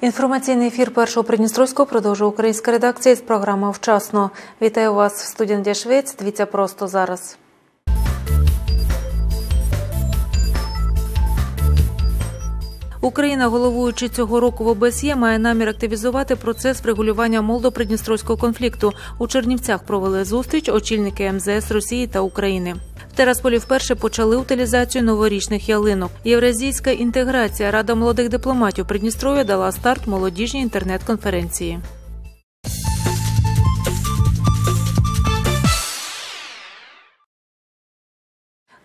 Інформаційний ефір першого Придністровського продовжує українська редакція з програми Вчасно. Вітаю вас в студії Надія Швець. Дивіться просто зараз. Україна, головуючи цього року в ОБСЄ, має намір активізувати процес врегулювання молдо-придністровського конфлікту. У Чернівцях провели зустріч очільники МЗС Росії та України. Терасполі вперше почали утилізацію новорічних ялинок. Євразійська інтеграція Рада молодих дипломатів Придністров'я дала старт молодіжній інтернет-конференції.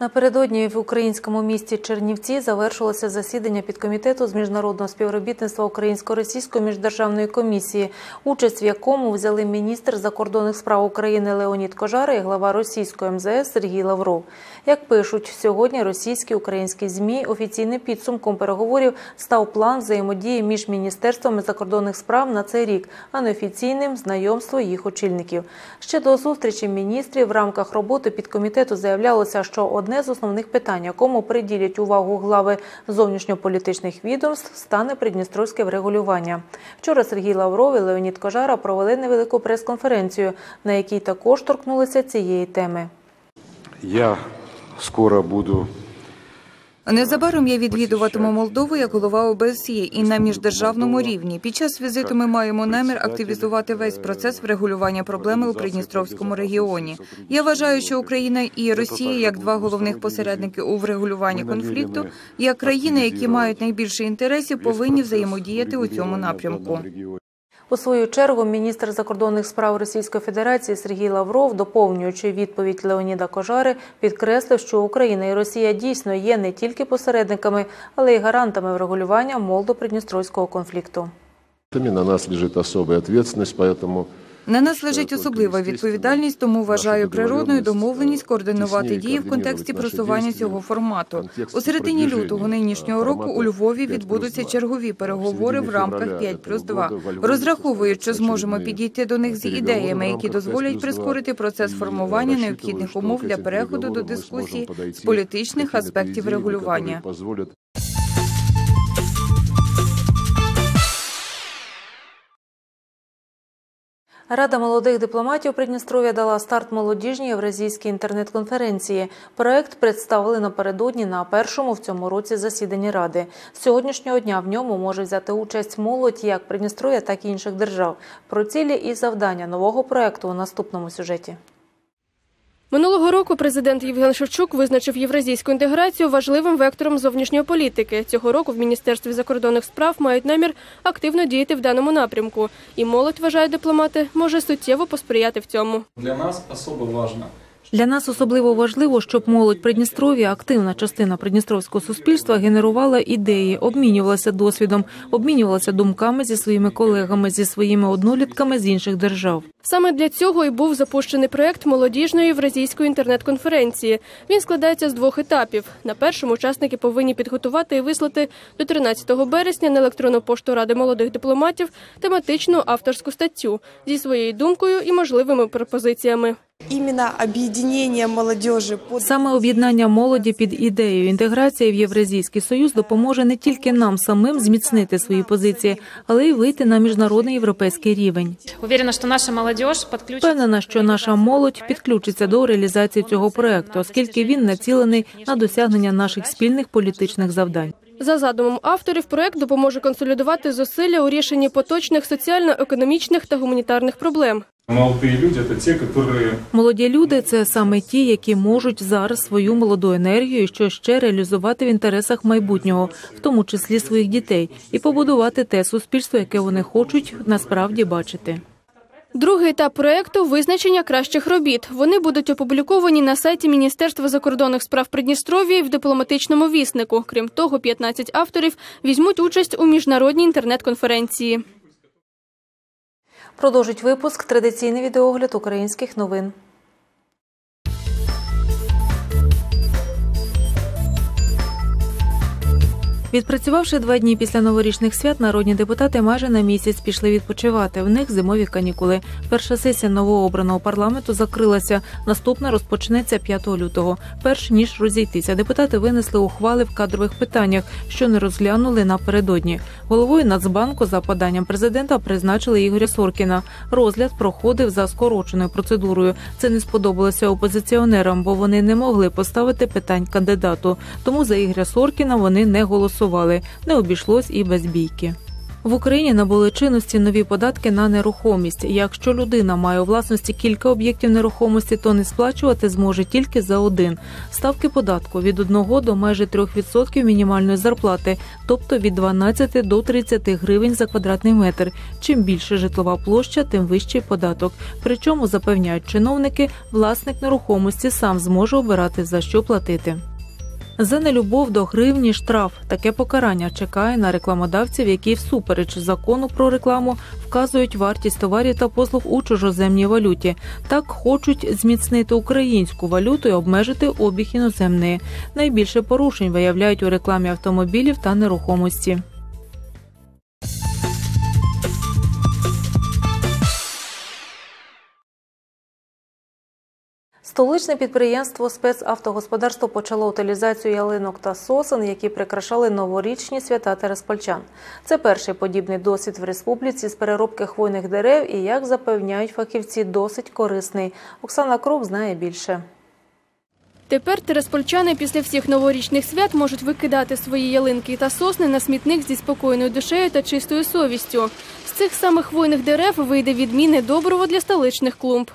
Напередодні в українському місті Чернівці завершилося засідання підкомітету з міжнародного співробітництва Українсько-російської міждержавної комісії, участь в якому взяли міністр закордонних справ України Леонід Кожара і глава російської МЗС Сергій Лавров. Як пишуть сьогодні, російські українські змі офіційним підсумком переговорів став план взаємодії між міністерствами закордонних справ на цей рік, а неофіційним знайомство їх очільників. Ще до зустрічі міністрів в рамках роботи підкомітету заявлялося, що одне з основних питань, якому приділять увагу глави зовнішньополітичних відомств, стане придністровське врегулювання. Вчора Сергій Лавров і Леонід Кожара провели невелику прес-конференцію, на якій також торкнулися цієї теми. Я скоро буду Незабаром я відвідуватиму Молдову як голова ОБСЄ і на міждержавному рівні. Під час візиту ми маємо намір активізувати весь процес врегулювання проблеми у Придністровському регіоні. Я вважаю, що Україна і Росія, як два головних посередники у врегулюванні конфлікту, як країни, які мають найбільше інтересів, повинні взаємодіяти у цьому напрямку. У свою чергу міністр закордонних справ Російської Федерації Сергій Лавров, доповнюючи відповідь Леоніда Кожари, підкреслив, що Україна і Росія дійсно є не тільки посередниками, але й гарантами врегулювання молдо-придністровського конфлікту. на нас лежит особая ответственность, поэтому На нас лежить особлива відповідальність, тому вважаю природною домовленість координувати дії в контексті просування цього формату. У середині лютого нинішнього року у Львові відбудуться чергові переговори в рамках 5 плюс 2. Розраховують, що зможемо підійти до них з ідеями, які дозволять прискорити процес формування необхідних умов для переходу до дискусії з політичних аспектів регулювання. Рада молодих дипломатів Придністров'я дала старт молодіжній євразійській інтернет-конференції. Проект представили напередодні на першому в цьому році засіданні ради. З сьогоднішнього дня в ньому може взяти участь молодь як Придністров'я, так і інших держав. Про цілі і завдання нового проекту у наступному сюжеті. Минулого року президент Євген Шевчук визначив євразійську інтеграцію важливим вектором зовнішньої політики. Цього року в міністерстві закордонних справ мають намір активно діяти в даному напрямку. І молодь вважають дипломати може суттєво посприяти в цьому. Для нас особо важно. Для нас особливо важливо, щоб молодь Придністров'я, активна частина придністровського суспільства, генерувала ідеї, обмінювалася досвідом, обмінювалася думками зі своїми колегами, зі своїми однолітками з інших держав. Саме для цього і був запущений проект молодіжної євразійської інтернет-конференції. Він складається з двох етапів. На першому учасники повинні підготувати і вислати до 13 березня на електронну пошту Ради молодих дипломатів тематичну авторську статтю зі своєю думкою і можливими пропозиціями. Іменно об'єднання молодежі саме об'єднання молоді під ідеєю інтеграції в Євразійський союз допоможе не тільки нам самим зміцнити свої позиції, але й вийти на міжнародний європейський рівень. Уверена, що наша. Впевнена, що наша молодь підключиться до реалізації цього проекту, оскільки він націлений на досягнення наших спільних політичних завдань. За задумом авторів, проект допоможе консолідувати зусилля у рішенні поточних соціально-економічних та гуманітарних проблем. Молоді люди це ті, які... молоді люди це саме ті, які можуть зараз свою молоду енергію, що ще реалізувати в інтересах майбутнього, в тому числі своїх дітей, і побудувати те суспільство, яке вони хочуть насправді бачити. Другий етап проекту визначення кращих робіт. Вони будуть опубліковані на сайті Міністерства закордонних справ Придністров'я в дипломатичному віснику. Крім того, 15 авторів візьмуть участь у міжнародній інтернет-конференції. Продовжить випуск традиційний відеогляд українських новин. Відпрацювавши два дні після новорічних свят, народні депутати майже на місяць пішли відпочивати. В них зимові канікули. Перша сесія новообраного парламенту закрилася. Наступна розпочнеться 5 лютого. Перш ніж розійтися, депутати винесли ухвали в кадрових питаннях, що не розглянули напередодні. Головою Нацбанку за поданням президента призначили Ігоря Соркіна. Розгляд проходив за скороченою процедурою. Це не сподобалося опозиціонерам, бо вони не могли поставити питань кандидату. Тому за Ігоря Соркіна вони не голосували. Не обійшлось і без бійки. В Україні набули чинності нові податки на нерухомість. Якщо людина має у власності кілька об'єктів нерухомості, то не сплачувати зможе тільки за один. Ставки податку від 1 до майже 3% мінімальної зарплати, тобто від 12 до 30 гривень за квадратний метр. Чим більше житлова площа, тим вищий податок. Причому запевняють чиновники, власник нерухомості сам зможе обирати за що платити. За нелюбов до гривні штраф. Таке покарання чекає на рекламодавців, які всупереч закону про рекламу вказують вартість товарів та послуг у чужоземній валюті. Так хочуть зміцнити українську валюту і обмежити обіг іноземної. Найбільше порушень виявляють у рекламі автомобілів та нерухомості. Столичне підприємство спецавтогосподарство почало утилізацію ялинок та сосен, які прикрашали новорічні свята тереспольчан. Це перший подібний досвід в республіці з переробки хвойних дерев і, як запевняють фахівці, досить корисний. Оксана Круп знає більше. Тепер тереспольчани після всіх новорічних свят можуть викидати свої ялинки та сосни на смітник зі спокійною душею та чистою совістю. З цих самих хвойних дерев вийде відмінне добриво для столичних клумб.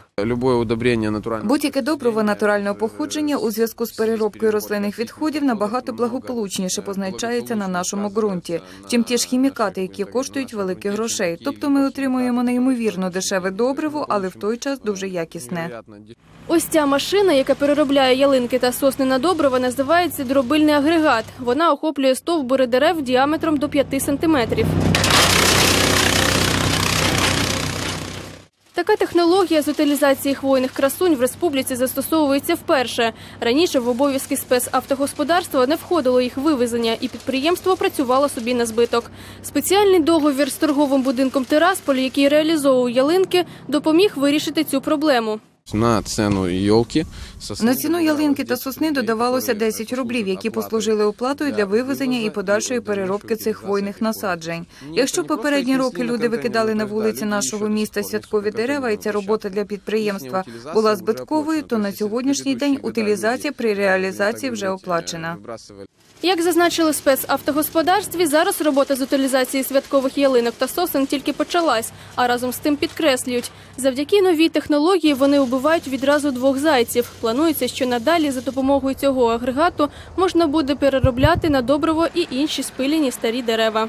Будь-яке добриво натурального походження у зв'язку з переробкою рослинних відходів набагато благополучніше позначається на нашому ґрунті, чим ті ж хімікати, які коштують великих грошей. Тобто ми отримуємо неймовірно дешеве добриво, але в той час дуже якісне. Ось ця машина, яка переробляє ялинки та сосни на добриво, називається дробильний агрегат. Вона охоплює стовбури дерев діаметром до 5 сантиметрів. Така технологія з утилізації хвойних красунь в республіці застосовується вперше. Раніше в обов'язки спецавтогосподарства не входило їх вивезення, і підприємство працювало собі на збиток. Спеціальний договір з торговим будинком Тирасполь, який реалізовував ялинки, допоміг вирішити цю проблему. На ціну йолки. На ціну ялинки та сосни додавалося 10 рублів, які послужили оплатою для вивезення і подальшої переробки цих хвойних насаджень. Якщо попередні роки люди викидали на вулиці нашого міста святкові дерева, і ця робота для підприємства була збитковою, то на сьогоднішній день утилізація при реалізації вже оплачена. Як зазначили спецавтогосподарстві, зараз робота з утилізації святкових ялинок та сосен тільки почалась, а разом з тим підкреслюють, завдяки новій технології вони убивають відразу двох зайців. Планується, що надалі за допомогою цього агрегату можна буде переробляти на добриво і інші спилені старі дерева.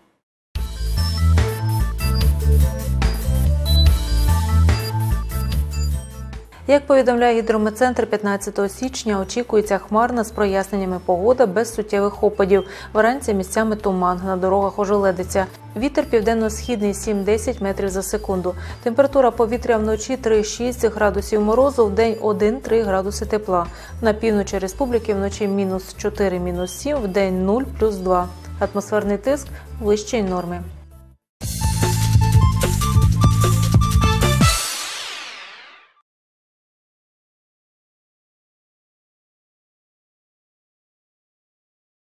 Як повідомляє гідрометцентр, 15 січня очікується хмарна з проясненнями погода без суттєвих опадів. Вранці місцями туман, на дорогах ожеледиться. Вітер південно-східний 7-10 метрів за секунду. Температура повітря вночі 3-6 градусів морозу, в день 1-3 градуси тепла. На півночі республіки вночі мінус 4, мінус 7, в день 0, плюс 2. Атмосферний тиск вищої норми.